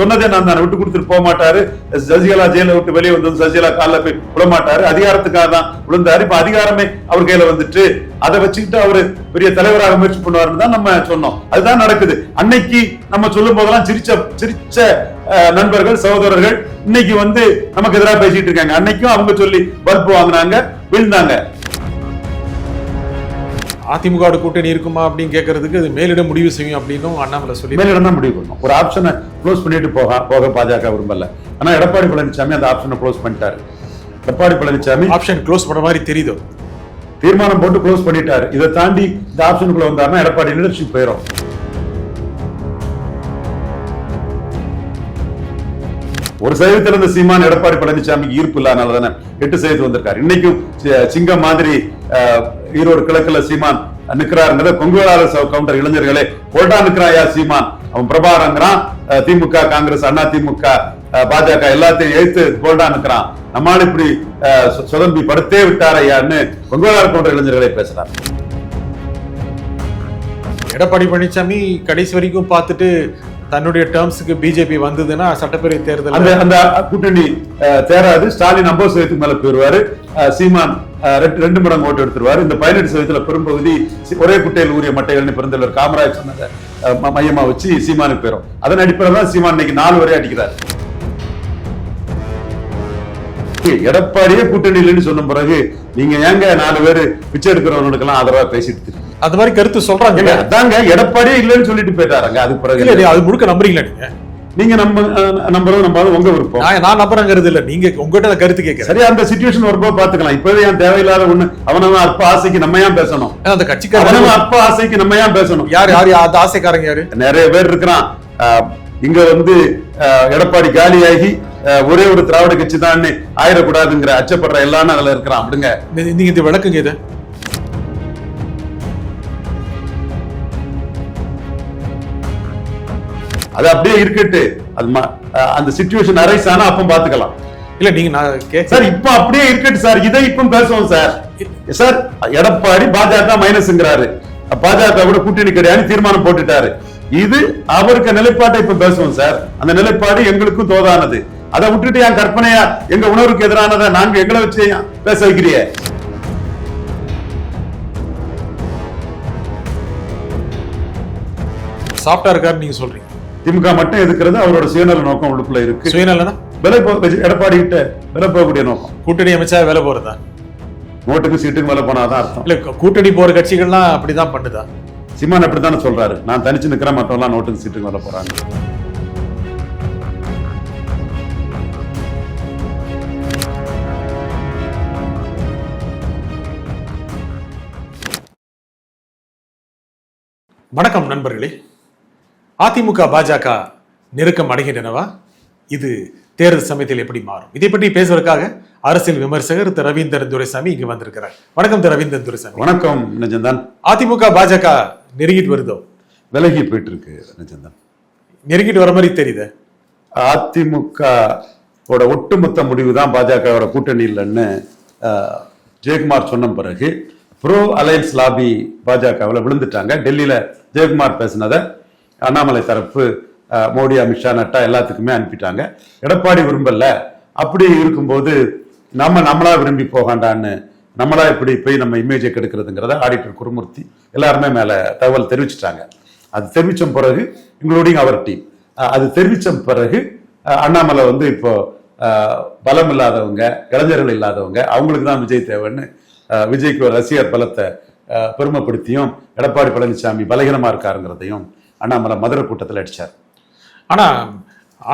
சொன்னதை நான் தான் விட்டு கொடுத்துட்டு போக மாட்டாரு. சசிகலா ஜெயில விட்டு வெளியே வந்து சசிகலா காலில் போய் விழமாட்டாரு அதிகாரத்துக்காக தான் விழுந்தாரு. இப்ப அதிகாரமே அவர் கையில வந்துட்டு அதை வச்சுக்கிட்டு அவரு பெரிய தலைவராக முயற்சி பண்ணுவாருன்னு தான் நம்ம சொன்னோம். அதுதான் நடக்குது. அன்னைக்கு நம்ம சொல்லும் போதெல்லாம் சிரிச்ச சிரிச்ச நண்பர்கள் சகோதரர்கள் இன்னைக்கு வந்து நமக்கு எதிராக பேசிட்டு இருக்காங்க. அன்னைக்கும் அவங்க சொல்லி பல்ப் வாங்கினாங்க விழுந்தாங்க. அதிமுக கூட்டணி இருக்குமா அப்படின்னு கேட்கறதுக்கு அது மேலிட முடிவு செய்யும் அப்படின்னும் அண்ணாமலை சொல்லி மேலிடம் தான் முடிவு பண்ணணும். ஒரு ஆப்ஷனை க்ளோஸ் பண்ணிட்டு போக போக பாஜக விரும்பல. ஆனா எடப்பாடி பழனிசாமி அந்த ஆப்ஷனை க்ளோஸ் பண்ணிட்டாரு. எடப்பாடி பழனிசாமி ஆப்ஷன் க்ளோஸ் பண்ண மாதிரி தெரியுதோ. தீர்மானம் போட்டு க்ளோஸ் பண்ணிட்டாரு. இதை தாண்டி இந்த ஆப்ஷனுக்குள்ள வந்தாருன்னா எடப்பாடி லீடர்ஷிப் போயிடும் ஒரு சதவீதத்துல இருந்த சீமான் எடப்பாடி பழனிசாமிக்கு ஈர்ப்பு இல்லாதனால தானே எட்டு சதவீதம் வந்திருக்காரு. இன்னைக்கும் சிங்கம் மாதிரி ஈரோடு கிழக்குல சீமான் நிக்கிறாருங்கிறத கொங்குவேளாளர் கவுண்டர் இளைஞர்களே போட்டா நிக்கிறாயா சீமான்? அவன் பிரபாரங்கிறான் திமுக காங்கிரஸ் அண்ணா திமுக பாஜக எல்லாத்தையும் எழுத்து போல்டா நிக்கிறான். நம்மால் இப்படி அஹ், சுதம்பி படுத்தே விட்டாரையான்னு கொங்கு வேளாளர் கவுண்டர் இளைஞர்களே பேசுறாரு. எடப்பாடி பழனிசாமி கடைசி வரைக்கும் பார்த்துட்டு தன்னுடைய டேர்ம்ஸுக்கு பிஜேபி வந்ததுன்னா சட்டப்பேரவை தேர்தல் அந்த கூட்டணி தேராது. ஸ்டாலின் ஐம்பது சதவீதத்துக்கு மேல போயிருவாரு. சீமான் ரெண்டு மடங்கு ஓட்டு எடுத்துருவாரு. இந்த பதினெட்டு சதவீதத்துல பெரும்பகுதி ஒரே குட்டையில் ஊரிய மட்டைகள்னு பெருந்தலைவர் காமராஜ் சொன்னதை மையமா வச்சு சீமானுக்கு போயிரும். அதன் அடிப்படையில் தான் சீமான் இன்னைக்கு நாலு வரை அடிக்கிறார். எடப்பாடியே கூட்டணி இல்லைன்னு சொன்ன பிறகு நீங்க ஏங்க நாலு பேரு பிச்சை எடுக்கிறவங்களுக்கு ஆதரவா பேசிட்டு அந்த மாதிரி கருத்து சொல்றாங்க. அதாங்க எடப்பாடியே இல்லைன்னு சொல்லிட்டு போயிட்டாருங்க. இல்ல, பிறகு இல்ல, அது முழுக்க நம்புறீங்களா நீங்க? நீங்க நம்ம நம்புறது நம்பாத உங்க விருப்பம். நான் நம்புறேங்கிறது இல்ல. நீங்க உங்ககிட்ட கருத்து கேட்கறேன் சரி அந்த சுச்சுவேஷன் வரும்போது பாத்துக்கலாம் இப்பவே ஏன் தேவையில்லாத ஒண்ணு அவனவன் அற்ப ஆசைக்கு நம்ம ஏன் பேசணும்? அந்த கட்சிக்காரங்க அவனவன் அற்ப ஆசைக்கு நம்ம ஏன் பேசணும்? யார் யார் அந்த ஆசைக்காரங்க யாரு? நிறைய பேர் இருக்கிறான். இங்க வந்து எடப்பாடி காலியாகி ஒரே ஒரு திராவிட கட்சி தான் ஆயிடக்கூடாதுங்கிற அச்சப்படுற எல்லாரும் அதுல இருக்கிறான். அப்படிங்க. நீங்க இந்த விளக்குங்க இதை. அது அப்படியே இருக்கட்டு. அது அந்த சுச்சுவேஷன் அரைஸ் ஆனா அப்ப பாத்துக்கலாம். இல்ல நீங்க நான் சார் இப்ப அப்படியே இருக்கட்டு சார். இதை இப்ப பேசுவோம் சார். சார் எடப்பாடி பாஜக மைனஸ்ங்கிறாரு பாஜக கூட கூட்டணி கிடையாது தீர்மானம் போட்டுட்டாரு. இது அவருக்கு நிலைப்பாட்டை இப்ப பேசுவோம் சார். அந்த நிலைப்பாடு எங்களுக்கும் தோதானது. அதை விட்டுட்டு என் கற்பனையா எங்க உணர்வுக்கு எதிரானதை நாங்க எங்களை வச்சு பேச வைக்கிறிய? சாஃப்டா இருக்காரு நீங்க சொல்றீங்க. திமுக மட்டும் எதுக்குறது? அவரோட சுயநல நோக்கம் உள்ளுக்குள்ள இருக்கு. சுயநலனா? விலை போ எடப்பாடி கிட்ட விலை போகக்கூடிய நோக்கம். கூட்டணி அமைச்சா வேலை போறதா? நோட்டுக்கு சீட்டுக்கு விலை போனாதான் அர்த்தம். இல்ல கூட்டணி போற கட்சிகள்லாம் அப்படிதான் பண்ணுதா? சிமான் அப்படித்தானே சொல்றாரு. நான் தனிச்சு நிக்கிறேன் மற்றவெல்லாம் நோட்டுக்கு சீட்டுக்கு விலை போறாங்க. வணக்கம் நண்பர்களே. அதிமுக பாஜக நெருக்கம் அடைகின்றனவா? இது தேர்தல் சமயத்தில் எப்படி மாறும்? இதை பற்றி பேசுவதற்காக அரசியல் விமர்சகர் திரு ரவீந்திரன் துரைசாமி இங்கு வந்திருக்கிறார். வணக்கம் திரு ரவீந்திரன் துரைசாமி. வணக்கம் நிஜந்தான் அதிமுக பாஜக நெருங்கிட்டு வருதோ? விலகி போயிட்டு இருக்கு நிஜந்தான் நெருங்கிட்டு வர மாதிரி தெரியுது. அதிமுக ஒட்டுமொத்த முடிவு தான் பாஜகவோட கூட்டணி இல்லைன்னு ஜெயக்குமார் சொன்ன பிறகு ப்ரோ அலையன்ஸ் லாபி பாஜகவில் விழுந்துட்டாங்க. டெல்லியில ஜெயக்குமார் பேசினதை அண்ணாமலை தரப்பு மோடி அமித்ஷா நட்டா எல்லாத்துக்குமே அனுப்பிட்டாங்க. எடப்பாடி விரும்பல. அப்படி இருக்கும்போது நம்ம நம்மளா விரும்பி போகாண்டான்னு நம்மளா இப்படி போய் நம்ம இமேஜை கெடுக்கிறதுங்கிறத ஆடிட்டர் குருமூர்த்தி எல்லாருமே மேல தகவல் தெரிவிச்சிட்டாங்க. அது தெரிவித்த பிறகு இன்க்ளூடிங் அவர் டீம் அது தெரிவித்த பிறகு அண்ணாமலை வந்து இப்போ பலம் இல்லாதவங்க இளைஞர்கள் இல்லாதவங்க அவங்களுக்கு தான் விஜய் தேவைன்னு விஜய்க்கு ஒரு ரசிகர் பலத்தை பெருமைப்படுத்தியும் எடப்பாடி பழனிசாமி பலகீனமா இருக்காருங்கிறதையும் அண்ணாமலை மதுரை கூட்டத்தில் அடிச்சார். ஆனா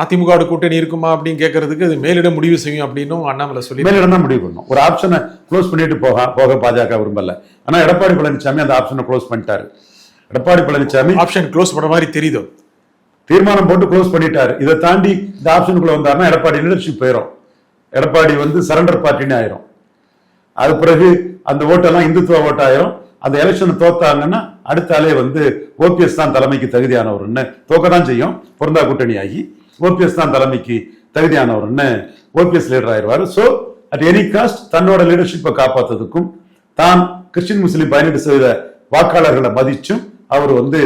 அதிமுக கூட்டணி இருக்குமா அப்படின்னு கேட்கறதுக்கு அது மேலிட முடிவு செய்யும் அப்படின்னும் அண்ணாமலை சொல்லி மேலிடம் தான் முடிவு பண்ணணும் ஒரு ஆப்ஷனை க்ளோஸ் பண்ணிட்டு போக போக பாஜக விரும்பல. ஆனா எடப்பாடி பழனிசாமி அந்த ஆப்ஷனை க்ளோஸ் பண்ணிட்டாரு. எடப்பாடி பழனிசாமி ஆப்ஷன் க்ளோஸ் பண்ண மாதிரி தெரியுதோ. தீர்மானம் போட்டு க்ளோஸ் பண்ணிட்டாரு. இதை தாண்டி இந்த ஆப்ஷனுக்குள்ள வந்தாருன்னா எடப்பாடி லீடர்ஷிப் போயிடும் எடப்பாடி வந்து சரண்டர் பார்ட்டின்னு ஆயிரும். அது பிறகு அந்த ஓட்டெல்லாம் இந்துத்துவ ஓட்டு ஆயிரும். அந்த எலெக்ஷன் தோத்தாங்கன்னா அடுத்த ஆளே வந்து ஓபிஎஸ் தான் தலைமைக்கு தகுதியானவர்னு தோக்க தான் செய்யும். பொருந்தா கூட்டணி ஆகி ஓபிஎஸ் தான் தலைமைக்கு தகுதியானவர்னு ஓபிஎஸ் லீடர் ஆயிடுவாரு ஸோ அட் எனி காஸ்ட் தன்னோட லீடர்ஷிப்பை காப்பாத்துறதுக்கும் தான் கிறிஸ்டின் முஸ்லீம் பதினெட்டு சதவீத வாக்காளர்களை மதிச்சும் அவர் வந்து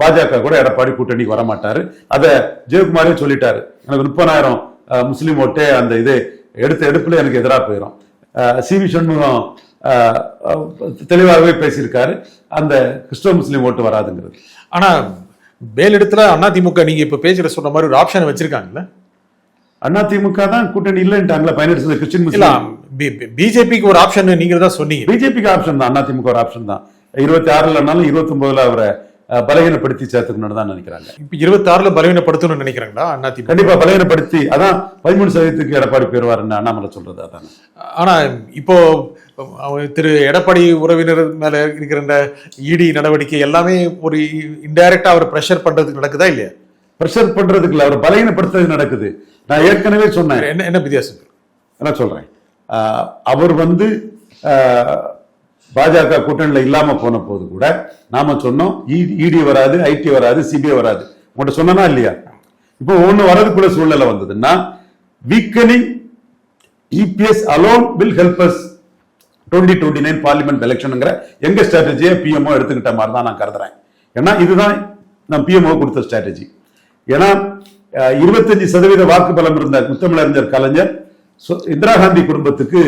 பாஜக கூட எடப்பாடி கூட்டணிக்கு வரமாட்டாரு. அதை ஜெயக்குமாரே சொல்லிட்டாரு. எனக்கு முப்பதாயிரம் முஸ்லீம் ஓட்டே அந்த இது எடுத்த எடுப்புல எனக்கு எதிராக போயிடும் சி வி சண்முகம் தெளிவாகவே பேசியிருக்காரு. அந்த கிறிஸ்தவ முஸ்லீம் ஓட்டு வராதுங்கிறது. ஆனா மேலிடத்துல அதிமுக நீங்க இப்ப பேசுற சொன்ன மாதிரி ஒரு ஆப்ஷன் வச்சிருக்காங்கல்ல? அதிமுக தான் கூட்டணி இல்லைன்ட்டாங்களா பதினெட்டு கிறிஸ்டின் முஸ்லீம். பிஜேபிக்கு ஒரு ஆப்ஷன் நீங்க தான் சொன்னீங்க. பிஜேபிக்கு ஆப்ஷன் தான் அதிமுக ஒரு ஆப்ஷன் தான். இருபத்தி ஆறுலனாலும் இருபத்தி ஒன்பதுல அவரை பலகீனப்படுத்தி சேர்த்துக்கணும்னு தான் நினைக்கிறாங்க. இப்ப இருபத்தி ஆறுல பலவீனப்படுத்தணும்னு நினைக்கிறாங்களா? அதிமுக கண்டிப்பா பலகீனப்படுத்தி அதான் பதிமூணு சதவீதத்துக்கு எடப்பாடி போயிருவாருன்னு அண்ணாமலை சொல்றது அதான். ஆனா இப்போ திரு எடப்பாடி உறவினர் மேல இருக்கிற இந்த இடி நடவடிக்கை எல்லாமே ஒரு இன்டைரக்டா அவர் பிரஷர் பண்றதுக்கு நடக்குதா இல்லையா? ப்ரெஷர் பண்றதுக்கு இல்ல அவர் பலகீனப்படுத்துறது நடக்குது. நான் ஏற்கனவே சொன்னேன். என்ன என்ன வித்தியாசம்? என்ன சொல்றேன். அவர் வந்து பாஜக கூட்டணியில இல்லாம போன போது கூட நாம சொன்னோம் இடி வராது ஐடி வராது சிபிஐ வராது. உங்கள்கிட்ட சொன்னா இல்லையா? இப்போ ஒண்ணு வரதுக்குள்ள சூழ்நிலை வந்ததுன்னா weakening EPS alone will help us twenty twenty nine parliament எலெக்ஷனுங்கிற எங்க ஸ்ட்ராட்டஜியை பிஎம்ஓ எடுத்துக்கிட்ட மாதிரி தான் நான் கருதுறேன். ஏன்னா இதுதான் நான் பிஎம்ஓ கொடுத்த ஸ்ட்ராட்டஜி ஏன்னா இருபத்தஞ்சு சதவீத வாக்கு பலம் இருந்த முத்தமிழறிஞர் கலைஞர். இந்திரா காந்தி குடும்பத்துக்கு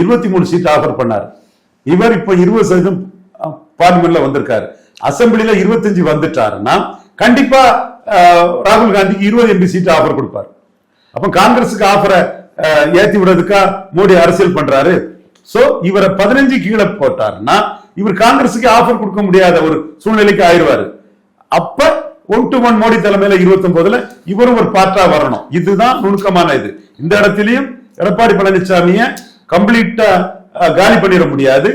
இருபத்தி மூணு சீட் ஆஃபர் பண்ணார். இவர் இப்ப இருபது சதவீதம் பார்லிமெண்ட்ல வந்திருக்காரு. அசம்பிளில இருபத்தஞ்சு வந்துட்டாருன்னா கண்டிப்பா ராகுல் காந்திக்கு இருபது எம்பி சீட் ஆஃபர் கொடுப்பார். அப்ப காங்கிரஸுக்கு ஆஃபரை ஏத்தி விடுறதுக்கா மோடி அரசியல் பண்றாரு. சோ இவரை பதினஞ்சு கீழே போட்டாருன்னா இவர் காங்கிரஸுக்கு ஆஃபர் கொடுக்க முடியாத ஒரு சூழ்நிலைக்கு ஆயிருவாரு. அப்ப ஒன் டு ஒன் மோடி தலைமையில இருபத்தி ஒன்பதுல இவரும் ஒரு பார்ட்டா வரணும். இதுதான் நுணுக்கமான இது. இந்த இடத்திலையும் எடப்பாடி பழனிசாமிய கம்ப்ளீட்டா காலி பண்ணிட முடியாது.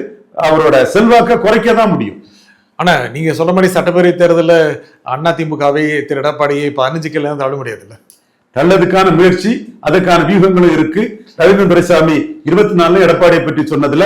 அவரோட செல்வாக்க குறைக்க தான் முடியும். ஆனா நீங்க சொன்ன மாதிரி சட்டப்பேரவை தேர்தலில் அதிமுகவை திரு எடப்பாடியை பதினஞ்சு கிலோ தள்ள முடியாதுல்ல? நல்லதுக்கான முயற்சி அதற்கான வியூகங்களும் இருக்கு. ரவீந்திரன் துரைசாமி இருபத்தி நாலுல எடப்பாடியை பற்றி சொன்னதுல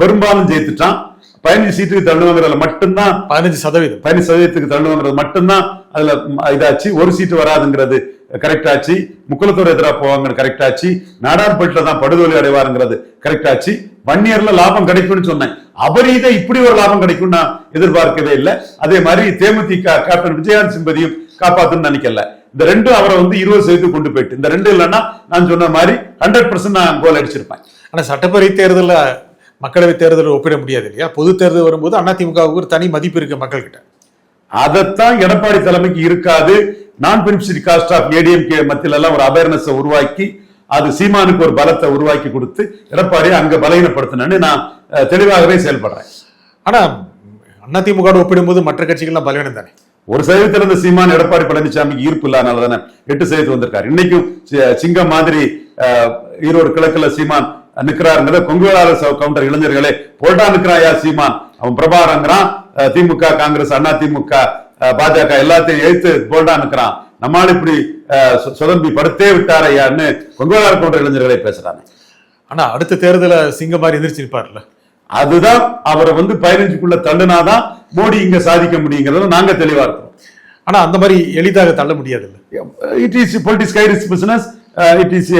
பெரும்பாலும் ஜெயித்துட்டான். பதினஞ்சு சீட்டுக்கு தள்ளுவாங்கிறதுல மட்டும்தான் பதினஞ்சு சதவீதம். பதினஞ்சு சதவீதத்துக்கு தள்ளுவாங்கிறது மட்டும்தான் அதுல இதாச்சு. ஒரு சீட்டு வராதுங்கிறது கரெக்ட் ஆச்சு. முக்குலத்தோர் எதிராக போவாங்க கரெக்ட் ஆச்சு. நாடார்பேட்டில் தான் படுதோலி அடைவாருங்கிறது கரெக்ட் ஆச்சு. வன்னியர்ல லாபம் கிடைக்கும்னு சொன்னேன். அபரீத இப்படி ஒரு லாபம் கிடைக்கும் நான் எதிர்பார்க்கவே இல்லை. அதே மாதிரி தேமுதிக கேப்டன் விஜயகாந்த் சிம்பதியும் காப்பாத்துன்னு நினைக்கல. இந்த ரெண்டும் அவரை வந்து இருபது சதவீதம் கொண்டு போயிட்டு. இந்த ரெண்டு இல்லைன்னா நான் சொன்ன மாதிரி ஹண்ட்ரட் நான் கோல் அடிச்சிருப்பேன். ஆனா சட்டப்பேரவை தேர்தலில் மக்களவை தேர்தலில் ஒப்பிட முடியாது இல்லையா? பொது தேர்தல் வரும்போது அதிமுகவுக்கு ஒரு தனி மதிப்பு இருக்கு மக்கள்கிட்ட. அதைத்தான் எடப்பாடி தலைமைக்கு இருக்காது. நான் பெனிஃபிஷரி காஸ்ட் ஆஃப் ஏடிஎம்கே மத்தியில எல்லாம் ஒரு அவேர்னஸ் உருவாக்கி அது சீமானுக்கு ஒரு பலத்தை உருவாக்கி கொடுத்து எடப்பாடியை அங்க பலகீனப்படுத்தினு நான் தெளிவாகவே செயல்படுறேன். ஆனா அதிமுக ஒப்பிடும்போது மற்ற கட்சிகள்லாம் பலவீனம் தானே? ஒரு சதவீதத்துல இருந்த சீமான் எடப்பாடி பழனிசாமிக்கு ஈர்ப்பு இல்லாதனால தானே எட்டு சதவீதம் வந்திருக்காரு. இன்னைக்கும் சிங்கம் மாதிரி ஈரோடு கிழக்குல சீமான் நிக்கிறாருங்கிறத கொங்குவேளாளர் கவுண்டர் இளைஞர்களே போல்டா நிக்கிறாயா சீமான். அவன் பிரபாரங்கிறான் திமுக காங்கிரஸ் அண்ணா திமுக பாஜக எல்லாத்தையும் எழுத்து போல்டா நிக்கிறான். நம்மால் இப்படி சுதம்பி படுத்தே விட்டாரையான்னு கொங்குவேளாளர் கவுண்டர் இளைஞர்களே பேசுறாங்க. ஆனா அடுத்த தேர்தல சிங்கம் மாதிரி எதிர்த்து நிற்பார்ல அதுதான் அவரை வந்து பதினஞ்சுக்குள்ள தள்ளுனாதான் மோடி இங்க சாதிக்க முடியுங்கிறத நாங்க தெளிவா இருக்கோம். ஆனா அந்த மாதிரி எளிதாக தள்ள முடியாதுல்ல. It is politics கைரிஸ் business it is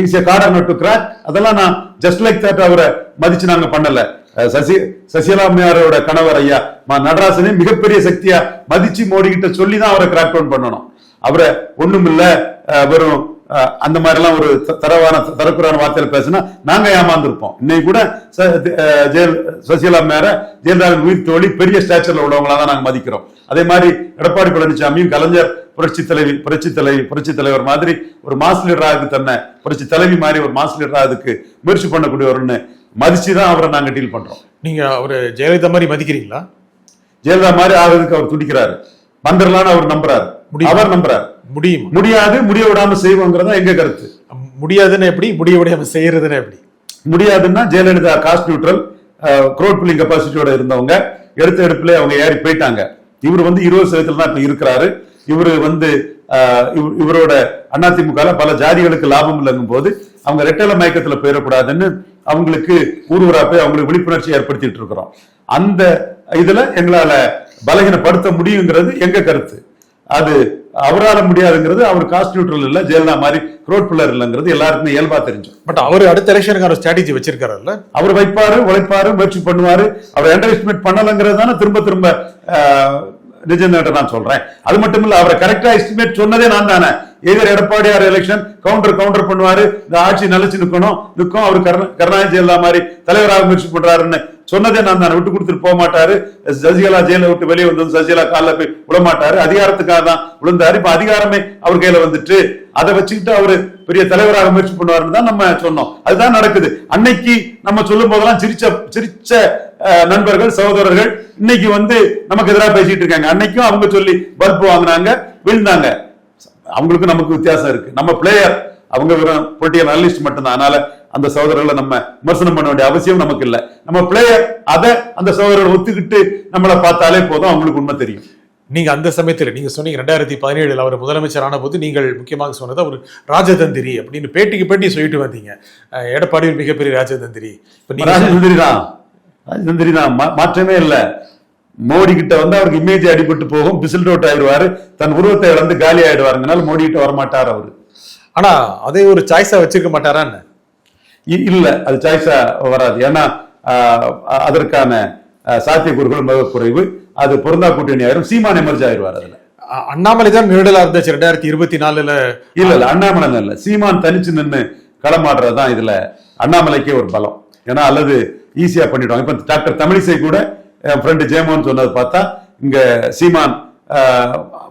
is a harder nut to crack அதெல்லாம் நான் ஜஸ்ட் லைக் தட் அவரை மதிச்சு நாங்க பண்ணல. Uh, சசி சசிகலா கணவர் ஐயா மா நடராசனே மிகப்பெரிய சக்தியா மதிச்சு மோடி கிட்ட சொல்லி தான் அவரை கிராக் டவுன் பண்ணணும். அவரை ஒண்ணும் இல்ல அஹ், வெறும் uh, அந்த மாதிரி எல்லாம் ஒரு த- தரவான தரக்குறான வார்த்தையில பேசினா நாங்க ஏமாந்துருப்போம். இன்னைக்கு கூட ஜெயல் சசிகலா அம்மையார ஜெயலலிதாவின் உயிர் தோழி பெரிய ஸ்டாச்சர்ல உள்ளவங்களா தான் நாங்க மதிக்கிறோம். அதே மாதிரி எடப்பாடி பழனிசாமியும் கலைஞர் புரட்சி தலைவி புரட்சி தலைவி புரட்சி தலைவர் மாதிரி ஒரு மாஸ் லீடராக தன்னை புரட்சி தலைவி மாதிரி ஒரு மாஸ் லீடராக முயற்சி பண்ணக்கூடியவர்னு மதிச்சு தான் அவரை நாங்க டீல் பண்றோம். நீங்க ஒரு ஜெயலலிதா மாதிரி மதிக்கிறீங்களா? ஜெயலலிதா மாதிரி ஆகிறதுக்கு அவர் துடிக்கிறாரு. வந்துடலான்னு அவர் நம்புறாரு. அவர் நம்புறாரு. முடியுமா? முடியாது முடிய விடாம செய்வோங்கிறதா எங்க கருத்து? முடியாதுன்னு எப்படி? முடிய முடியாம செய்யறதுன்னு எப்படி? முடியாதுன்னா Jayalalithaa caste neutral crowd pulling கெப்பாசிட்டியோட இருந்தவங்க எடுத்த எடுப்புல அவங்க ஏறி போயிட்டாங்க. இவர் வந்து இருபது சதவீதத்துல தான் இப்ப இருக்கிறாரு. இவர் வந்து இவரோட அதிமுக பல ஜாதிகளுக்கு லாபம் இல்லைங்கும் போது அவங்க ரெட்டல மயக்கத்துல போயிடக்கூடாதுன்னு அவங்களுக்கு ஊர் ஊரா போய் அவங்களுக்கு விழிப்புணர்ச்சி ஏற்படுத்திட்டு இருக்கிறோம் அந்த இதுல எங்களால பலகீனப்படுத்த முடியுங்கிறது எங்க கருத்து? அது அவரால முடியாதுங்கிறது அவர் காஸ்ட் நியூட்ரல் இல்ல ஜெயலலிதா மாதிரி க்ரோட் பில்லர் இல்லைங்கிறது எல்லாருக்குமே இயல்பா தெரிஞ்சு. பட் அவர் அடுத்த எலெக்ஷனுக்கான ஸ்ட்ராட்டஜி வச்சிருக்காருல்ல? அவர் வைப்பாரு உழைப்பாரு முயற்சி பண்ணுவாரு. அவர் அண்டர் எஸ்டிமேட் பண்ணலங்கிறது தானே திரும்ப திரும்ப நிஜந்தேட்ட நான் சொல்றேன். அது மட்டும் இல்ல அவரை கரெக்டா எஸ்டிமேட் சொன்னதே நான் தானே. எதிர் எடப்பாடியார் எலெக்ஷன் கவுண்டர் கவுண்டர் பண்ணுவாரு. இந்த ஆட்சி நிலைச்சு நிக்கணும். நிற்கும் அவர் கருணா- கருணாநிதி எல்லாம் மாதிரி தலைவராக முயற்சி பண்றாருன்னு சொன்னதே நான் தான் விட்டு கொடுத்துட்டு போக மாட்டாரு. சசிகலா ஜெயில விட்டு வெளியே வந்து சசிகலா காலில் போய் விடமாட்டாரு அதிகாரத்துக்காக தான் விழுந்தாரு. இப்ப அதிகாரமே அவர் கையில வந்துட்டு அதை வச்சுக்கிட்டு அவரு பெரிய தலைவராக முயற்சி பண்ணுவாருன்னு தான் நம்ம சொன்னோம். அதுதான் நடக்குது. அன்னைக்கு நம்ம சொல்லும் போதெல்லாம் சிரிச்ச சிரிச்ச நண்பர்கள் சகோதரர்கள் இன்னைக்கு வந்து நமக்கு எதிராக பேசிட்டு இருக்காங்க. அன்னைக்கும் அவங்க சொல்லி பல்ப் வாங்குனாங்க விழுந்தாங்க. அவங்களுக்கும் நமக்கு வித்தியாசம் இருக்கு. நம்ம பிளேயர் அவங்க வெறும் பொலிட்டிக்கல் அனலிஸ்ட் மட்டும்தான். அதனால அந்த சகோதரர்களை நம்ம விமர்சனம் பண்ண வேண்டிய அவசியம் நமக்கு இல்ல நம்ம பிளேயர் அதை அந்த சகோதரர்கள் ஒத்துக்கிட்டு நம்மளை பார்த்தாலே போதும் அவங்களுக்கு உண்மை தெரியும். நீங்க அந்த சமயத்துல நீங்க சொன்னீங்க ரெண்டாயிரத்தி பதினேழுல அவர் முதலமைச்சர் ஆன போது நீங்கள் முக்கியமாக சொன்னது அவர் ராஜதந்திரி அப்படின்னு பேட்டிக்கு பேட்டி சொல்லிட்டு வந்தீங்க. எடப்பாடி ஒரு மிகப்பெரிய ராஜதந்திரி. ராஜதந்திரி தான் ராஜதந்திரி தான் மாற்றமே இல்ல. மோடி கிட்ட வந்து அவருக்கு இமேஜ் அடிபட்டு போகும் பிசில் அவுட் ஆயிடுவாரு. தன் உருவத்தை இழந்து காலி ஆயிடுவாருங்கனால மோடி கிட்ட வரமாட்டார் அவரு. ஆனா அதே ஒரு சாய்ஸா வச்சிருக்க மாட்டாரா என்ன? இ- இல்ல அது சாய்ஸா வராது. ஏன்னா அதற்கான சாத்தியக்கூறுகள் மிக குறைவு. அது பொருந்தா கூட்டணி ஆயிரும். சீமான் எமர்ஜ் ஆயிடுவார் அதுல. அண்ணாமலை தான் நிழலா இருந்துச்சு ரெண்டாயிரத்தி இருபத்தி நாலுல இல்ல இல்ல அண்ணாமலை இல்ல. சீமான் தனிச்சு நின்னு களமாடுறது தான் இதுல அண்ணாமலைக்கே ஒரு பலம். ஏன்னா அல்லது ஈஸியா பண்ணிடுவாங்க. இப்ப டாக்டர் தமிழிசை கூட என் ஃப்ரெண்டு ஜெயமோகன் சொன்னது பார்த்தா இங்க சீமான்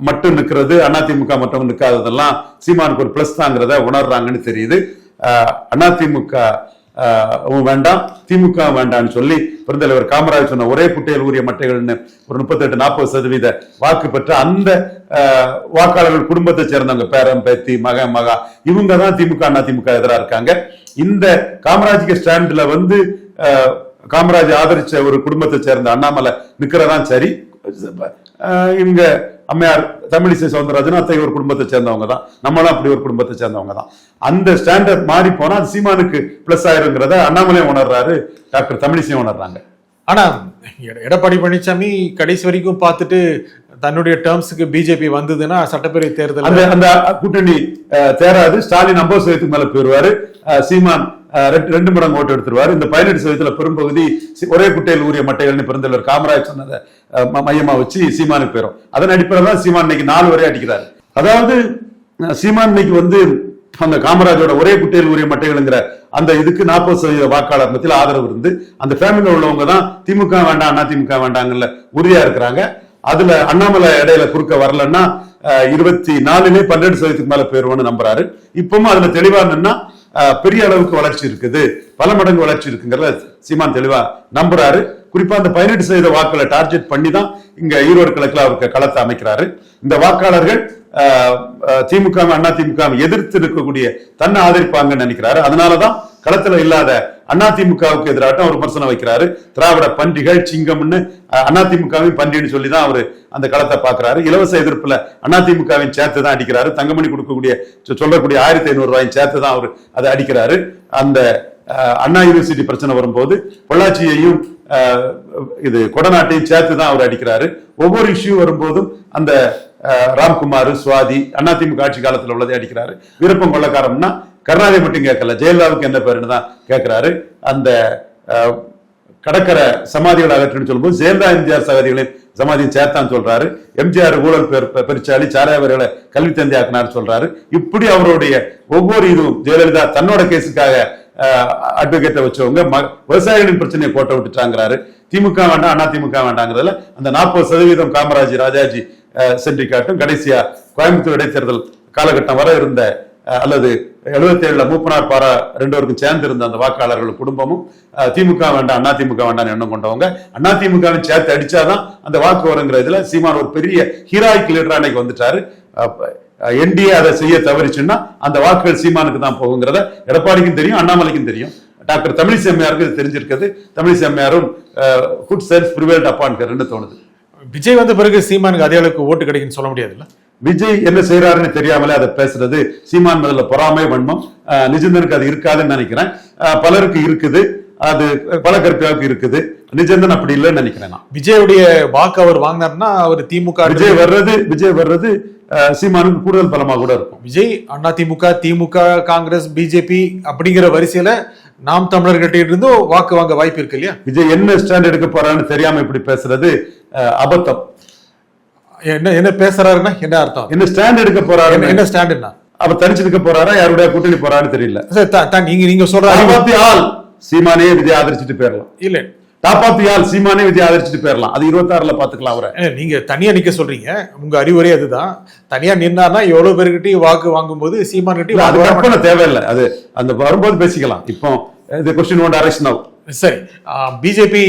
மட்டும் நிக்கிறது அதிமுக மட்டும் நிக்காததெல்லாம் சீமானுக்கு ஒரு பிளஸ் தாங்கிறத உணர்றாங்கன்னு தெரியுது. அதிமுக ஆஹ், வேண்டாம் திமுக வேண்டாம்னு சொல்லி பெருந்தலைவர் காமராஜ் சொன்ன ஒரே குட்டையில் உரிய மட்டைகள்னு ஒரு முப்பத்தெட்டு நாற்பது சதவீத வாக்கு பெற்ற அந்த ஆஹ், வாக்காளர்கள் குடும்பத்தை சேர்ந்தவங்க பேரன் பேத்தி மக மகா இவங்க தான் திமுக அண்ணா திமுக எதிராக இருக்காங்க. இந்த காமராஜுக்கு ஸ்டாண்ட்ல வந்து ஆஹ், காமராஜ் ஆதரிச்ச ஒரு குடும்பத்தை சேர்ந்த அண்ணாமலை நிக்கிறதான் சரி. ஆஹ், அம்மையார் தமிழிசை சவுந்தரராஜன் அத்தை ஒரு குடும்பத்தை சேர்ந்தவங்க தான். நம்மளும் அப்படி ஒரு குடும்பத்தை சேர்ந்தவங்க தான். அந்த ஸ்டாண்டர்ட் மாறி போனா அது சீமானுக்கு பிளஸ் ஆயிருங்கிறத அண்ணாமலையும் உணர்றாரு டாக்டர் தமிழிசையும் உணர்றாங்க. ஆனா எட- எடப்பாடி பழனிசாமி கடைசி வரைக்கும் பார்த்துட்டு தன்னுடைய டேர்ம்ஸுக்கு பிஜேபி வந்ததுன்னா சட்டப்பேரவை தேர்தல் அந்த அந்த கூட்டணி தேராது. ஸ்டாலின் ஐம்பது சதவீதத்துக்கு மேல போயிருவாரு. சீமான் ரெண்டு- மடங்கு ஓட்டு எடுத்துருவாரு. இந்த பதினெட்டு சதவீதத்துல பெரும்பகுதி ஒரே குட்டையில் ஊறிய மட்டைகள்னு பெருந்தலைவர் காமராஜ் சொன்னதை மையமா வச்சு சீமானுக்கு போயிரும். அதன் அடிப்படையில் தான் சீமான் இன்னைக்கு நாலு வரை அடிக்கிறாரு. அதாவது சீமான் இன்னைக்கு வந்து அந்த காமராஜோட ஒரே குட்டையில் உரிய மட்டைகள்ங்கிற அந்த இதுக்கு நாற்பது சதவீத வாக்காளர் மத்தியில் ஆதரவு இருந்து அந்த ஃபேமிலியில் உள்ளவங்க தான் திமுக வேண்டாம் அண்ணா திமுக வேண்டாங்கல்ல உறுதியா இருக்கிறாங்க. அதுல அண்ணாமலை இடையில குறுக்க வரலன்னா இருபத்தி நாலுலேயே பன்னெண்டு சதவீதத்துக்கு மேல போயிருவோம்னு நம்புறாரு. இப்பவும் அதுல தெளிவா என்னன்னா பெரிய அளவுக்கு வளர்ச்சி இருக்குது. பல மடங்கு வளர்ச்சி இருக்குங்கிறத சீமான் தெளிவா நம்புறாரு. குறிப்பா அந்த பதினெட்டு சதவீத வாக்குகளை டார்கெட் பண்ணி தான் இங்க ஈரோடு கிழக்குல அவருக்கு களத்தை அமைக்கிறாரு. இந்த வாக்காளர்கள் திமுக அண்ணா திமுக எதிர்த்து இருக்கக்கூடிய தன்னை ஆதரிப்பாங்கன்னு நினைக்கிறாரு. அதனாலதான் களத்துல இல்லாத அண்ணா திமுகவுக்கு எதிராட்டம் அவர் விமர்சனம் வைக்கிறாரு. திராவிட பன்றிகள் சிங்கம்னு அண்ணா திமுகவின் பன்றின்னு சொல்லி தான் அவர் அந்த களத்தை பார்க்கிறாரு. இலவச எதிர்ப்புல அண்ணா திமுகவின் சேர்த்து தான் அடிக்கிறாரு. தங்கமணி கொடுக்கக்கூடிய சொல்லக்கூடிய ஆயிரத்தி ஐநூறு ரூபாயும் சேர்த்து தான் அவர் அதை அடிக்கிறாரு. அந்த அஹ், அண்ணா யூனிவர்சிட்டி பிரச்சனை வரும்போது பொள்ளாச்சியையும் இது கொடநாட்டையும் சேர்த்து தான் அவர் அடிக்கிறாரு. ஒவ்வொரு இஷ்யூ வரும்போதும் அந்த அஹ், ராம்குமார் சுவாதி அதிமுக ஆட்சி காலத்துல உள்ளதை அடிக்கிறாரு. விருப்பம் கொள்ளக்காரம்னா கருணாநிதி மட்டும் கேட்கல. ஜெயலலிதாவுக்கு என்ன பேருன்னு தான் கேட்கிறாரு. அந்த அஹ், கடற்கரை சமாதிகளை அகற்றுன்னு சொல்லும்போது ஜெயலலிதா எம்ஜிஆர் சகதிகளையும் சமாதியும் சேர்த்தான்னு சொல்றாரு. எம்ஜிஆர் ஊழல் பெரு பெருச்சாலி சாரையவர்களை கல்வி தந்தை சொல்றாரு. இப்படி அவருடைய ஒவ்வொரு இதுவும் ஜெயலலிதா தன்னோட கேஸுக்காக அட்வொகேட்டை வச்சவங்க விவசாயிகளின் பிரச்சனையை கோட்டை விட்டுட்டாங்கிறாரு. திமுக வேண்டாம் அண்ணா திமுக வேண்டாங்கிறதுல அந்த நாற்பது சதவீதம் காமராஜ் ராஜாஜி சென்று காட்டும் கடைசியா கோயம்புத்தூர் இடைத்தேர்தல் காலகட்டம் வர இருந்த அஹ், அல்லது எழுபத்தி ஏழுல மூப்பனார் பாரா ரெண்டோருக்கும் சேர்ந்து இருந்த அந்த வாக்காளர்கள் குடும்பமும் அஹ், திமுக வேண்டாம் அண்ணா திமுக வேண்டாம் எண்ணம் கொண்டவங்க அண்ணா திமுகவின் சேர்த்து அடிச்சாதான் அந்த வாக்கு வருங்கிற இதுல சீமான் ஒரு பெரிய ஹீராய்க்கு லீடரா அன்னைக்கு வந்துட்டாரு. என்டிஏ அதை செய்ய தவறிச்சுன்னா அந்த வாக்குகள் சீமானுக்கு தான் போகுங்கிறத எடப்பாடிக்கும் தெரியும் அண்ணாமலைக்கும் தெரியும். டாக்டர் தமிழிசை அம்மையாருக்கு இது தெரிஞ்சிருக்குது தமிழிசை அம்மையாரும் குட் சென்ஸ் ப்ரிவேல்ட் அப்பான்கிறன்னு தோணுது. விஜய் வந்த பிறகு சீமானுக்கு அதே அளவுக்கு ஓட்டு கிடைக்குன்னு சொல்ல முடியாதுல்ல விஜய் என்ன செய்யறாருன்னு தெரியாமலே அதை பேசுறது சீமான் முதல்ல பொறாமை வன்மம். நிஜந்தனுக்கு அது இருக்காதுன்னு நினைக்கிறேன். பலருக்கு இருக்குது. அது பலகற்காவுக்கு இருக்குது. நிஜந்தன் அப்படி இல்லைன்னு நினைக்கிறேன் நான். விஜயுடைய வாக்கு அவர் வாங்கினார்னா அவர் திமுக விஜய் வர்றது விஜய் வர்றது சீமானுக்கு கூடுதல் பலமா கூட இருக்கும். விஜய் அண்ணா திமுக திமுக காங்கிரஸ் பிஜேபி அப்படிங்கிற வரிசையில நாம் தமிழர்கிட்ட இருந்தும் வாக்கு வாங்க வாய்ப்பு இருக்கு இல்லையா? விஜய் என்ன ஸ்டாண்ட் எடுக்க போறான்னு தெரியாம இப்படி பேசுறது அபத்தம். என்ன என்ன பேசுறாருன்னா என்ன அர்த்தம்? என்ன ஸ்டாண்ட் எடுக்க போறாரு என்ன- என்ன ஸ்டாண்டுன்னா? அவர் தனிச்சு நிக்க போறாரா யாருடைய கூட்டணி போறான்னு தெரியல. சார், நீங்க நீங்க சொல்ற சீமானே விஜய் ஆதரிச்சுட்டு போயிடலாம் இல்ல. டாப் ஆஃப் சீமானே விஜய் ஆதரிச்சுட்டு போயிடலாம் அது இருபத்தாறுல பாத்துக்கலாம் அவரை. நீங்க தனியா நிக்க சொல்றீங்க. உங்க அறிவுரை அதுதான். தனியா நின்னார்னா எவ்வளவு பேர்கிட்டயும் வாக்கு வாங்கும்போது சீமான் கிட்டயும் அது கற்பனை தேவையில்லை. அது அந்த வரும்போது பேசிக்கலாம். இப்போ இது கொஸ்டின் ஒன் அரேஷ் நவ் மாட்டாங்க. சரி பிஜேபி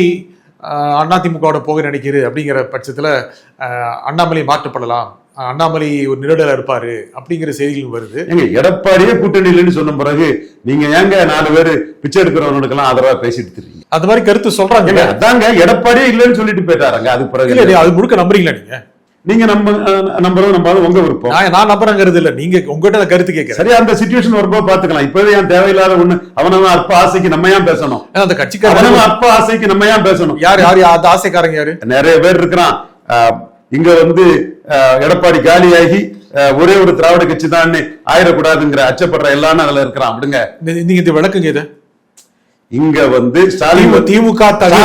அதிமுகவோட போக நினைக்குது அப்படிங்கிற பட்சத்துல அண்ணாமலை மாற்றப்படலாம். அண்ணாமலை ஒரு நிருடலா இருப்பாரு அப்படிங்கிற செய்திகள் வருது. எங்க எடப்பாடியே கூட்டணி இல்லைன்னு சொன்ன பிறகு நீங்க ஏங்க நாலு பேரு பிச்சை எடுக்கிறவனுக்கெல்லாம் ஆதரவா பேசிட்டு இருக்கீங்க? அந்த மாதிரி கருத்து சொல்றாங்க. அதாங்க எடப்பாடியே இல்லைன்னு சொல்லிட்டு போயிட்டாருங்க. அது பிறகு அது முழுக்க நம்புறீங்களா நீங்க? நீங்க நம்ம நம்புறது நம்பாலும் உங்க விருப்பம். நான் நம்புறேங்கிறது இல்ல. நீங்க உங்ககிட்ட கருத்து கேட்கறேன். சரி அந்த சுச்சுவேஷன் வரும்போது பாத்துக்கலாம் இப்பவே ஏன் தேவையில்லாத ஒண்ணு அவனவன் அற்ப ஆசைக்கு நம்ம ஏன் பேசணும்? அந்த கட்சிக்காரங்க அவனவன் அற்ப ஆசைக்கு நம்ம ஏன் பேசணும்? யார் யார் அந்த ஆசைக்காரங்க யாரு? நிறைய பேர் இருக்கிறான். இங்க வந்து எடப்பாடி காலியாகி ஒரே ஒரு திராவிட கட்சி தான் ஆயிடக்கூடாதுங்கிற அச்சப்படுற எல்லாரும் அதுல இருக்கிறான். அப்படிங்க நீங்க இந்த விளக்குங்க இதை. இங்க வந்து ஸ்டாலின் திமுக தவிர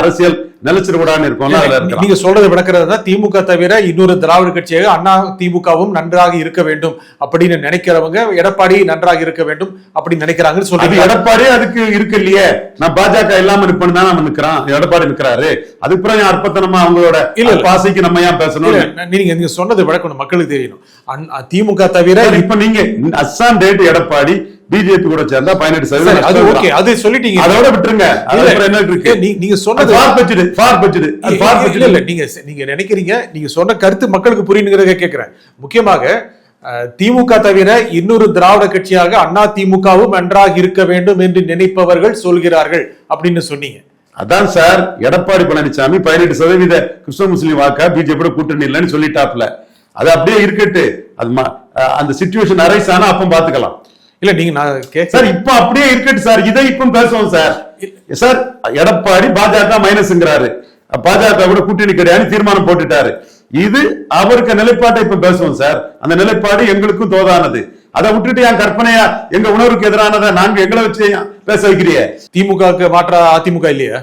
அரசியல் அதுல இருக்கிறான் நீங்க சொல்றது விளக்குறது தான் திமுக தவிர இன்னொரு திராவிட கட்சியாக அண்ணா திமுகவும் நன்றாக இருக்க வேண்டும் அப்படின்னு நினைக்கிறவங்க எடப்பாடி நன்றாக இருக்க வேண்டும் அப்படின்னு நினைக்கிறாங்கன்னு சொல்றீங்க எடப்பாடி அதுக்கு இருக்கு இல்லையே. நான் பாஜக இல்லாம நிப்பேன்னு தான் நம்ம நிக்கிறான் எடப்பாடி நிக்கிறாரு. அதுக்கு பிறகு அற்பத்தனமா அவங்களோட இல்ல. பாசைக்கு நம்ம ஏன் பேசணும்? நீங்க நீங்க சொன்னது விளக்கணும். மக்களுக்கு தெரியணும். திமுக தவிர இப்ப நீங்க அஸ்ஸாம் டேட் எடப்பாடி பிஜேபி கூட சேர்ந்தா பதினெட்டு சதவீதம் அது ஓகே. அது சொல்லிட்டீங்க. அதோட விட்டுருங்க. என்ன இருக்கு? நீங்க சொன்னது far-fetched, far-fetched, அது இல்ல, far-fetched. இல்ல நீங்க நீங்க நினைக்கிறீங்க நீங்க சொன்ன கருத்து மக்களுக்கு புரியுங்கிறத கேட்கிறேன் முக்கியமாக திமுக தவிர இன்னொரு திராவிட கட்சியாக அண்ணா திமுகவும் நன்றாக இருக்க வேண்டும் என்று நினைப்பவர்கள் சொல்கிறார்கள் அப்படின்னு சொன்னீங்க. அதான் சார் எடப்பாடி பழனிசாமி பதினெட்டு சதவீத கிறிஸ்தவ முஸ்லீம் வாக்கா பிஜேபி கூட்டணி இல்லைன்னு சொல்லிட்டாப்ல அது அப்படியே இருக்கட்டு. அது அந்த சிச்சுவேஷன் அரைஸ் ஆனா அப்ப பாத்துக்கலாம் இல்ல நீங்க நான் கேட்க சார் இப்ப அப்படியே இருக்கட்டு சார். இதை இப்ப பேசுவோம் சார். சார் எடப்பாடி பாஜக மைனஸ்ங்கிறாரு. பாஜக கூட கூட்டணி கிடையாது தீர்மானம் போட்டுட்டாரு. இது அவருக்கு நிலைப்பாட்டை இப்ப பேசுவோம் சார். அந்த நிலைப்பாடு எங்களுக்கும் தோதானது. அதை விட்டுட்டு என் கற்பனையா எங்க உணர்வுக்கு எதிரானதை நாங்க எங்களை வச்சு பேச வைக்கிறியே திமுகவுக்கு மாற்றா அதிமுக இல்லையா?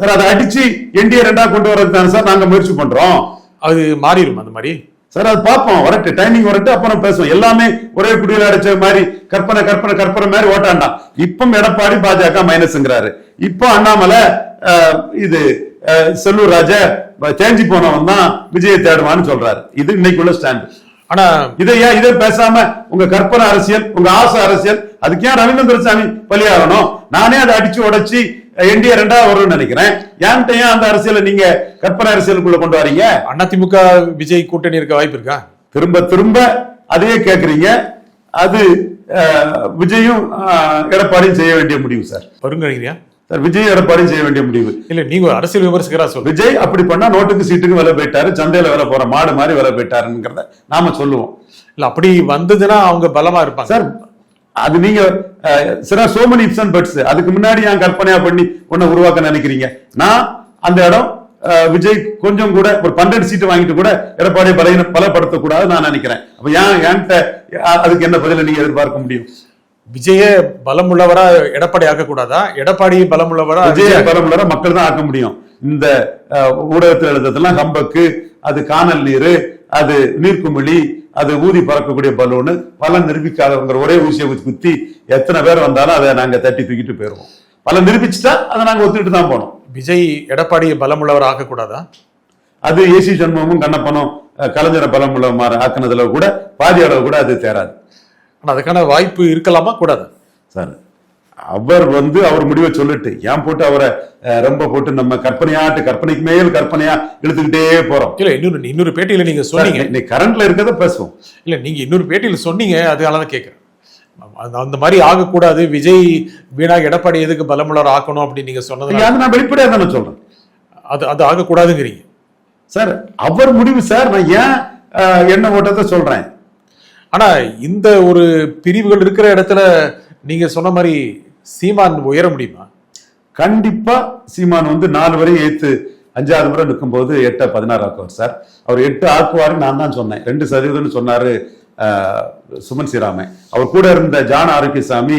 சார் அதை அடிச்சு என்டிஏ ரெண்டா கொண்டு வரதுக்கு தானே சார் நாங்க முயற்சி பண்றோம். அது மாறிடும் அந்த மாதிரி? சார் அது பார்ப்போம். வரட்டு டைமிங் வரட்டு அப்புறம் பேசுவோம். எல்லாமே ஒரே குடியில அடிச்ச மாதிரி கற்பனை கற்பனை கற்பனை மாதிரி ஓட்டாண்டாம் இப்போ எடப்பாடி பாஜக மைனஸ்ங்கிறாரு. இப்போ அண்ணாமலை இது செல்லூர் ராஜா தேஞ்சி போனவன் தான் விஜயை தேடுவான்னு சொல்றாரு. இது இன்னைக்குள்ள ஸ்டாண்ட் ஆனா இதை ஏன் இதை பேசாம உங்க கற்பனை அரசியல் உங்க ஆசை அரசியல் அதுக்கு ஏன் ரவீந்திர சாமி பலியாகணும்? நானே அதை அடிச்சு உடைச்சு என்டிஏ ரெண்டா வரும்னு நினைக்கிறேன். ஏன்ட்ட ஏன் அந்த அரசியலை நீங்க கற்பனை அரசியலுக்குள்ள கொண்டு வரீங்க? அதிமுக விஜய் கூட்டணி இருக்க வாய்ப்பு இருக்கா? திரும்ப திரும்ப அதையே கேக்குறீங்க. அது விஜயும் எடப்பாடியும் செய்ய வேண்டிய முடிவு சார். வருங்கிறீங்க சார் விஜய் எடப்பாடியும் செய்ய வேண்டிய முடிவு. இல்ல நீங்க அரசியல் விமர்சகரா சொல்லுங்க. விஜய் அப்படி பண்ணா நோட்டுக்கு சீட்டுக்கு விலை போயிட்டாரு சந்தையில விலை போற மாடு மாதிரி விலை போயிட்டாருங்கிறத நாம சொல்லுவோம். இல்ல அப்படி வந்ததுன்னா அவங்க பலமா இருப்பாங்க. சார் அது நீங்க சில சோமனி இப்சன் பட்ஸ் அதுக்கு முன்னாடி ஏன் கற்பனையா பண்ணி ஒன்ன உருவாக்க நினைக்கிறீங்க. நான் அந்த இடம் விஜய் கொஞ்சம் கூட ஒரு பன்னெண்டு சீட்டு வாங்கிட்டு கூட எடப்பாடியை பலகீன பலப்படுத்த கூடாது நான் நினைக்கிறேன். அப்ப ஏன் என்கிட்ட அதுக்கு என்ன பதில நீங்க எதிர்பார்க்க முடியும்? விஜய பலமுள்ளவரா எடப்பாடி ஆக்க கூடாதா எடப்பாடி பலமுள்ளவரா விஜய பரம்பரை மக்கள் தான் ஆக்க முடியும். இந்த ஊடகத்தில் எழுதுறதெல்லாம் கம்பக்கு அது காணல் நீர் அது நீர்க்குமிழி அது ஊதி பறக்கக்கூடிய பலூனு பலன் நிரூபிக்காதவங்கிற ஒரே ஊசியை குத்தி எத்தனை பேர் வந்தாலும் அதை நாங்க தட்டி தூக்கிட்டு போயிருவோம். பலன் நிரூபிச்சுட்டா அதை நாங்க ஒத்துக்கிட்டு தான் போனோம். விஜய் எடப்பாடியை பலமுள்ளவர் ஆக்க கூடாதா அது ஏசி சண்முகமும் கண்ணப்பனும் கலைஞரை பலம் உள்ள மாதிரி ஆக்குனதுல கூட பாதி அளவு கூட அது தேராது. ஆனா அதுக்கான வாய்ப்பு இருக்கலாமா? கூடாது? சார் அவர் வந்து அவர் முடிவை சொல்லிட்டு ஏன் போட்டு அவரை ரொம்ப போட்டு நம்ம கற்பனையாட்டு கற்பனைக்கு மேல் கற்பனையா இழுத்துக்கிட்டே போறோம். இல்ல இன்னொரு இன்னொரு பேட்டியில நீங்க சொன்னீங்க. நீ கரண்ட்ல இருக்கிறத பேசுவோம். இல்ல நீங்க இன்னொரு பேட்டியில சொன்னீங்க அதனால தான் கேட்கிறேன் அந்த- மாதிரி ஆகக்கூடாது. விஜய் வீணா எடப்பாடி எதுக்கு பலமுள்ளவர் ஆக்கணும் அப்படின்னு நீங்க நீங்க அது நான் வெளிப்படையா தானே சொல்றேன். அது அது ஆகக்கூடாதுங்கிறீங்க. சார் அவர் முடிவு சார் நான் ஏன் என்ன ஓட்டத்தை சொல்றேன்? ஆனா இந்த ஒரு பிரிவுகள் இருக்கிற இடத்துல நீங்க சொன்ன மாதிரி சீமான் உயர முடியுமா? கண்டிப்பா சீமான் வந்து நாலு வரையும் ஏத்து அஞ்சாறு முறை நிற்கும் போது எட்டை பதினாறு ஆக்குவார் சார். அவர் எட்டு ஆக்குவாருன்னு நான் தான் சொன்னேன். ரெண்டு சதவீதம்னு சொன்னாரு ஆஹ், சுமன் ஸ்ரீராமன் அவர் கூட இருந்த ஜான ஆரோக்கியசாமி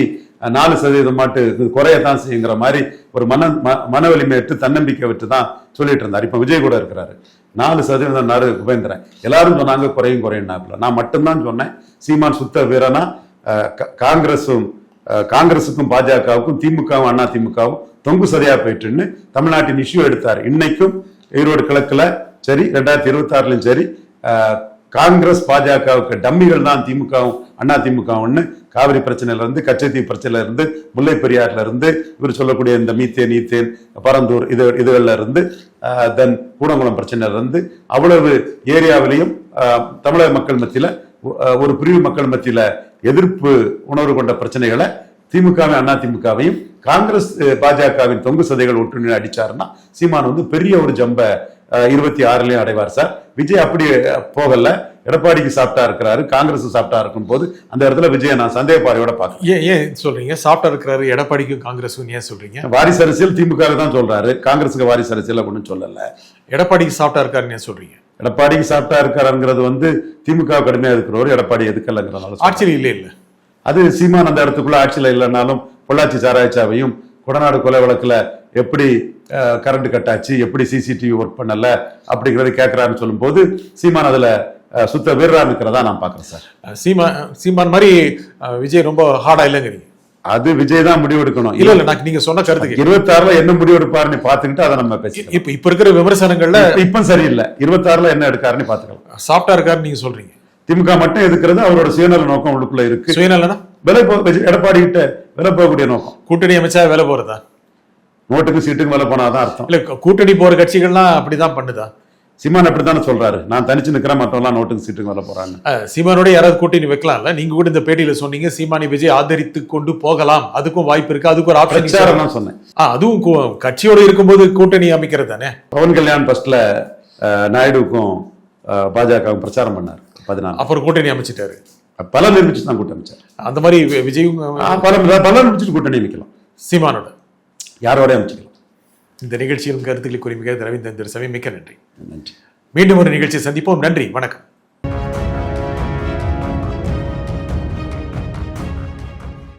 நாலு சதவீதம் மாட்டு இது குறையத்தான் செய்யுங்கிற மாதிரி ஒரு மன ம- மன வலிமை விட்டு தன்னம்பிக்கை விட்டு தான் சொல்லிட்டு இருந்தார். இப்ப விஜய் கூட இருக்கிறாரு. நாலு சதவீதம் நாரு உபேந்திரன் எல்லாரும் சொன்னாங்க குறையும் குறையும் நான் மட்டும்தான் சொன்னேன். சீமான் சுத்த வீரனா காங்கிரஸும் காங்கிரஸுக்கும் பாஜகவுக்கும் திமுகவும் அண்ணா திமுகவும் தொங்கு சதையா போயிட்டுன்னு தமிழ்நாட்டின் இஷ்யூ எடுத்தார். இன்னைக்கும் ஈரோடு கிழக்குல சரி ரெண்டாயிரத்தி இருபத்தி ஆறுலயும் சரி காங்கிரஸ் பாஜகவுக்கு டம்மிகள் தான் திமுகவும் அண்ணா திமுகவும்னு காவிரி பிரச்சனையில இருந்து கச்சத்தீவு பிரச்சனையில இருந்து முல்லை பெரியாறுல இருந்து இவர் சொல்லக்கூடிய இந்த மீத்தேன் ஈத்தேன் பரந்தூர் இது இதுகள்ல இருந்து தென் கூடங்குளம் பிரச்சனையில இருந்து அவ்வளவு ஏரியாவிலையும் தமிழக மக்கள் மத்தியில ஒரு பிரிவு மக்கள் மத்தியில எதிர்ப்பு உணர்வு கொண்ட பிரச்சனைகளை திமுகவையும் அண்ணா திமுகவையும் காங்கிரஸ் பாஜகவின் தொங்கு சதைகள் ஒட்டுண்ணி அடிச்சாருன்னா சீமான் வந்து பெரிய ஒரு ஜம்ப இருபத்தி ஆறுலயும் அடைவார் சார். விஜய் அப்படி போகல. எடப்பாடிக்கு சாப்பிட்டா இருக்கிறாரு காங்கிரஸ் சாப்பிட்டா இருக்கும் போது அந்த இடத்துல விஜயை நான் சந்தேக பார்வையோட பார்க்கிறேன். ஏன் ஏன் சொல்றீங்க? சாப்பிட்டா இருக்கிறாரு எடப்பாடிக்கும் காங்கிரஸுக்கும் ஏன் சொல்றீங்க? வாரிசு அரசியல் திமுக தான் சொல்றாரு. காங்கிரஸுக்கு வாரிசு அரசியல் ஒன்றும் சொல்லல. எடப்பாடிக்கு சாப்பிட்டா இருக்காருன்னு ஏன் சொல்றீங்க? எடப்பாடிக்கு சாப்பிட்டா இருக்காருங்கிறது வந்து திமுக கடுமையா இருக்கிறவர் எடப்பாடி எதுக்கலங்கிறனால சொல்றேன். ஆட்சியில் இல்ல இல்ல. அது சீமான் அந்த இடத்துக்குள்ள ஆட்சியில இல்லைனாலும் பொள்ளாச்சி சாராய்ச்சாவையும் கொடநாடு கொலை வழக்குல எப்படி கரண்ட் கட்டாச்சு எப்படி சிசிடிவி ஒர்க் பண்ணல அப்படிங்கறத கேட்கிறாருன்னு சொல்லும்போது சீமான் அதுல சுத்த வீரரா இருக்கிறதா நான் பாக்குறேன் சார். அஹ் சீமா சீமான் மாதிரி விஜய் ரொம்ப ஹார்டா இல்லைங்கிறீங்க. அது விஜய் தான் முடிவெடுக்கணும். இல்ல இல்ல நான் நீங்க சொன்ன கருத்துக்கு. இருபத்தி ஆறுல என்ன முடிவெடுப்பாருன்னு பாத்துக்கிட்டு அதை நம்ம பேசிக்கலாம். இப்ப இப்ப இருக்கிற விமர்சனங்கள்ல இப்ப சரியில்லை. இருபத்தி ஆறுல என்ன எடுக்காருன்னு பாத்துக்கலாம் சாப்பிட்டா இருக்காருன்னு நீங்க சொல்றீங்க. திமுக மட்டும் எதுக்குறது? அவரோட சுயநல நோக்கம் உள்ளுக்குள்ள இருக்கு. சுயநலனா? விலை போ எடப்பாடி கிட்ட விலை போகக்கூடிய நோக்கம். கூட்டணி அமைச்சா வேலை போறதா? நோட்டுக்கு சீட்டுக்கு விலை போனாதான் அர்த்தம். இல்ல கூட்டணி போற கட்சிகள்லாம் அப்படிதான் பண்ணுதா? சீமான் அப்படித்தானே சொல்றாரு? நான் தனிச்சு நிக்கிறேன் மற்றவெல்லாம் நோட்டுக்கு சீட்டுக்கு வர அஹ், சீமானோட யாராவது கூட்டணி வைக்கலாம்ல? நீங்க கூட இந்த பேட்டியில சொன்னீங்க சீமானி விஜய் ஆதரித்து கொண்டு போகலாம். அதுக்கும் வாய்ப்பு இருக்கு அதுக்கு ஒரு ஆப்ஷன் தான் சொன்னேன். அதுவும் கட்சியோட இருக்கும்போது கூட்டணி அமைக்கிறது தானே? பவன் கல்யாண் ஃபர்ஸ்ட்ல நாயுடுவுக்கும் பாஜகவும் பிரச்சாரம் பண்ணார் பதினாலு அப்புறம் கூட்டணி அமைச்சிட்டாரு. பல நிரூபிச்சு தான் கூட்டம் அமைச்சார். அந்த மாதிரி வி- விஜயும் ஆ, பல பல நிரூபிச்சுட்டு கூட்டணி அமைக்கலாம் சீமானோட. யாரோட அமைச்சிக்கலாம் இந்த நிகழ்ச்சியில் கருத்துக்களை குறிமிக்க ரவீந்திரன் சமி மிக்க நன்றி. நன்றி. மீண்டும் ஒரு நிகழ்ச்சியை சந்திப்போம். நன்றி வணக்கம்.